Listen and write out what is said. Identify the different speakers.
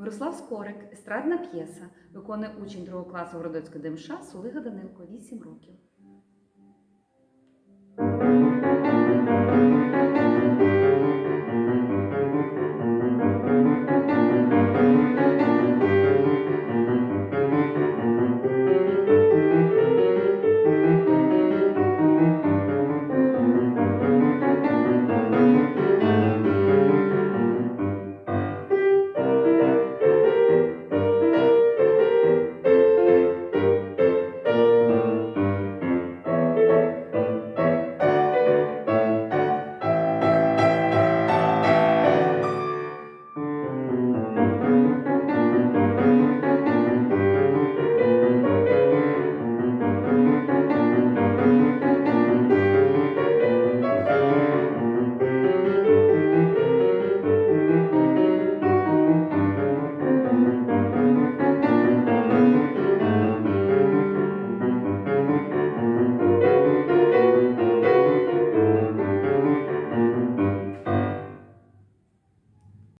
Speaker 1: Мирослав Скорик, естрадна п'єса, виконує учень другого класу Городоцького ДМШ Сулига Данилко, 8 років.